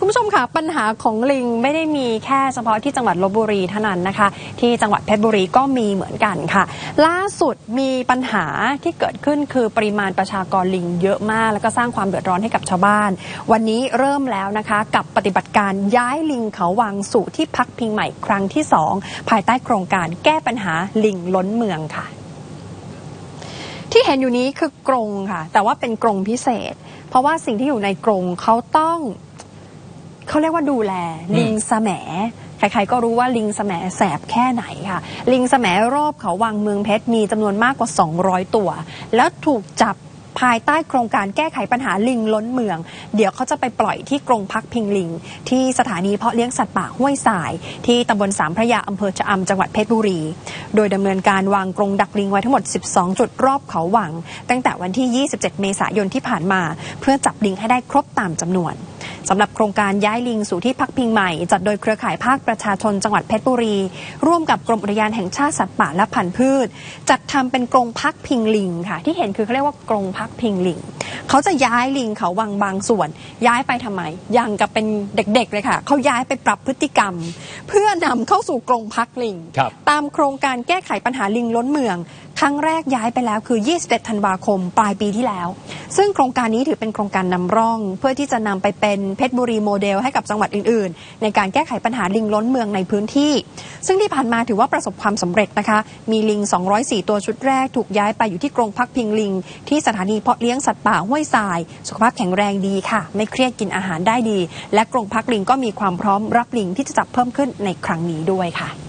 คุณผู้ชมค่ะปัญหาของลิงไม่ได้มีแค่เฉพาะที่จังหวัดลบบุรีเท่านั้นนะคะ ที่จังหวัดเพชรบุรีก็มีเหมือนกันค่ะ ล่าสุดมีปัญหาที่เกิดขึ้นคือปริมาณประชากรลิงเยอะมาก แล้วก็สร้างความเดือดร้อนให้กับชาวบ้าน วันนี้เริ่มแล้วนะคะ กับปฏิบัติการย้ายลิงเขาวังสู่ที่พักพิงใหม่ครั้งที่สองภายใต้โครงการแก้ปัญหาลิงล้นเมืองค่ะ ที่เห็นอยู่นี้คือกรงค่ะ แต่ว่าเป็นกรงพิเศษ เพราะว่าสิ่งที่อยู่ในกรงเขาต้อง เขาเรียกว่าดูแลลิงสแหมใครๆก็รู้ว่าลิงสแหมแสบแค่ไหนค่ะ ลิงสแหมรอบเขาวังเมืองเพชรมีจำนวนมากกว่า 200 ตัว แล้วถูกจับภายใต้โครงการแก้ไขปัญหาลิงล้นเมือง เดี๋ยวเขาจะไปปล่อยที่กรงพักพิงลิง ที่สถานีเพาะเลี้ยงสัตว์ป่าห้วยสาย ที่ตำบลสามพระยาอำเภอชะอำจังหวัดเพชรบุรี โดยดำเนินการวางกรงดักลิงไว้ทั้งหมด 12 จุดรอบเขาวัง ตั้งแต่วันที่ 27 เมษายนที่ผ่านมา เพื่อจับลิงให้ได้ครบตามจำนวน สำหรับโครงการย้ายลิงสู่ที่พักพิงใหม่ จัดโดยเครือข่ายภาคประชาชนจังหวัดเพชรบุรี ร่วมกับกรมอุทยานแห่งชาติสัตว์ป่าและพันธุ์พืช จัดทำเป็นกรงพักพิงลิงค่ะ ที่เห็นคือเขาเรียกว่ากรงพักพิงลิงเขาจะย้ายลิงเขาวังบางส่วน ย้ายไปทำไมยังกับเป็นเด็กๆเลยค่ะเขาย้ายไปปรับพฤติกรรม เพื่อนำเข้าสู่กรงพักลิงครับตามโครงการแก้ไขปัญหาลิงล้นเมือง ครั้งแรกย้ายไปแล้วคือ 21 ธันวาคม ปลายปีที่แล้ว ซึ่งโครงการนี้ถือเป็นโครงการนำร่อง เพื่อที่จะนำไปเป็นเพชรบุรีโมเดลให้กับจังหวัดอื่น ๆ ในการแก้ไขปัญหาลิงล้นเมืองในพื้นที่ ซึ่งที่ผ่านมาถือว่าประสบความสำเร็จนะคะ มีลิง 204 ตัวชุดแรกถูกย้ายไปอยู่ที่กรงพักพิงลิง ที่สถานีเพาะเลี้ยงสัตว์ป่าห้วยทราย สุขภาพแข็งแรงดีค่ะ ไม่เครียดกินอาหารได้ดี และกรงพักลิงก็มีความพร้อมรับลิงที่จะจับเพิ่มขึ้นในครั้งนี้ด้วยค่ะ